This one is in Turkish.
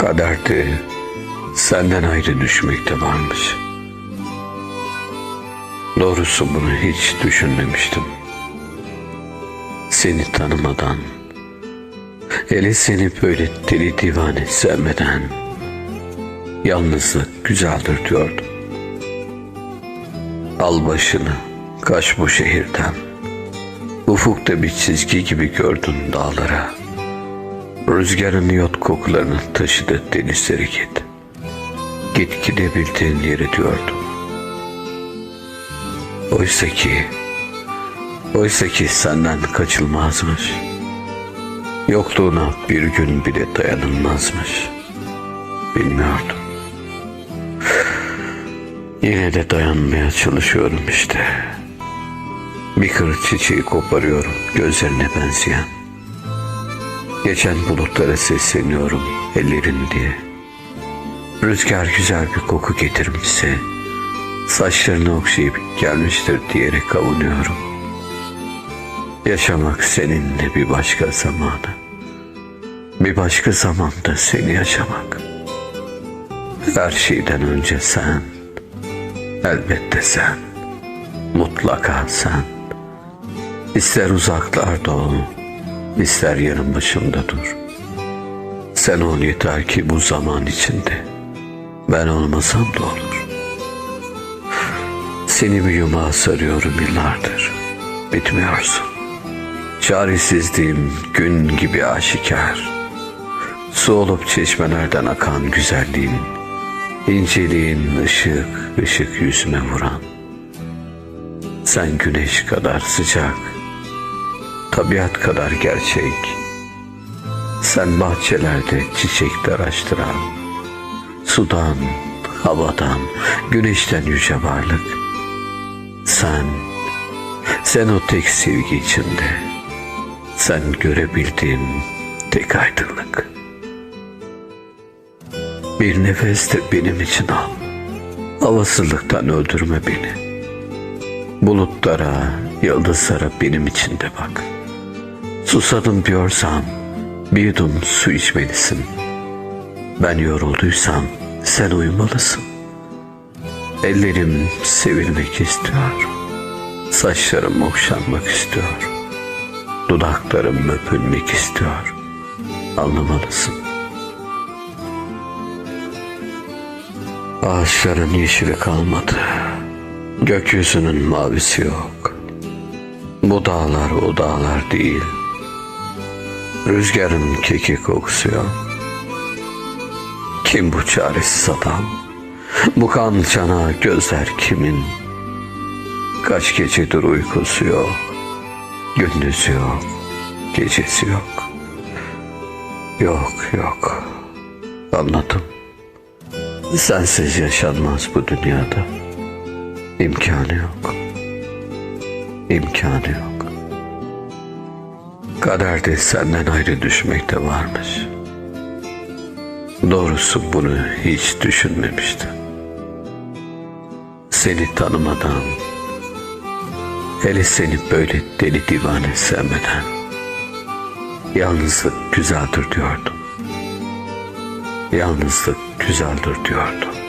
Kaderde senden ayrı düşmekte varmış. Doğrusu bunu hiç düşünmemiştim. Seni tanımadan, hele seni böyle deli divane sevmeden, yalnızlık güzeldir diyordum. Al başını, kaç bu şehirden. Ufukta bir çizgi gibi gördün dağlara. Rüzgarın yot kokularını taşıdı denizleri git. Git gidebildiğin yere diyordum. Oysa ki, oysa ki senden kaçılmazmış. Yokluğuna bir gün bile dayanılmazmış. Bilmiyordum. Yine de dayanmaya çalışıyorum işte. Bir kır çiçeği koparıyorum gözlerine benzeyen. Geçen bulutlara sesleniyorum ellerin diye. Rüzgar güzel bir koku getirmişse saçlarını okşayıp gelmiştir diyerek kavunuyorum. Yaşamak seninle bir başka zamanı. Bir başka zamanda seni yaşamak. Her şeyden önce sen. Elbette sen. Mutlaka sen. İster uzaklarda ol, ister yanım başımda dur. Sen ol yeter ki bu zaman içinde. Ben olmasam da olur. Seni bir yumağa sarıyorum yıllardır. Bitmiyorsun. Çaresizliğim gün gibi aşikar. Su olup çeşmelerden akan güzelliğin, inceliğin ışık ışık yüzüme vuran. Sen güneş kadar sıcak, tabiat kadar gerçek. Sen bahçelerde çiçekler açtıran, sudan, havadan, güneşten yüce varlık. Sen, sen o tek sevgi içinde, sen görebildiğim tek aydınlık. Bir nefes de benim için al. Havasızlıktan öldürme beni. Bulutlara, yıldızlara benim için de bak. Susadım diyorsam bir yudum su içmelisin. Ben yorulduysam sen uyumalısın. Ellerim sevilmek istiyor. Saçlarım okşanmak istiyor. Dudaklarım öpülmek istiyor. Anlamalısın. Ağaçların yeşili kalmadı. Gökyüzünün mavisi yok. Bu dağlar o dağlar değil. Rüzgarın kekik kokusu yok. Kim bu çaresiz adam? Bu kan cana gözler kimin? Kaç gecedir uykusu yok. Gündüz yok. Gecesi yok. Yok yok. Anladım. Sensiz yaşanmaz bu dünyada. İmkanı yok. İmkanı yok. Kaderde senden ayrı düşmek de varmış. Doğrusu bunu hiç düşünmemiştim. Seni tanımadan, hele seni böyle deli divane sevmeden, yalnızlık güzeldir diyordum. Yalnızlık güzeldir diyordum.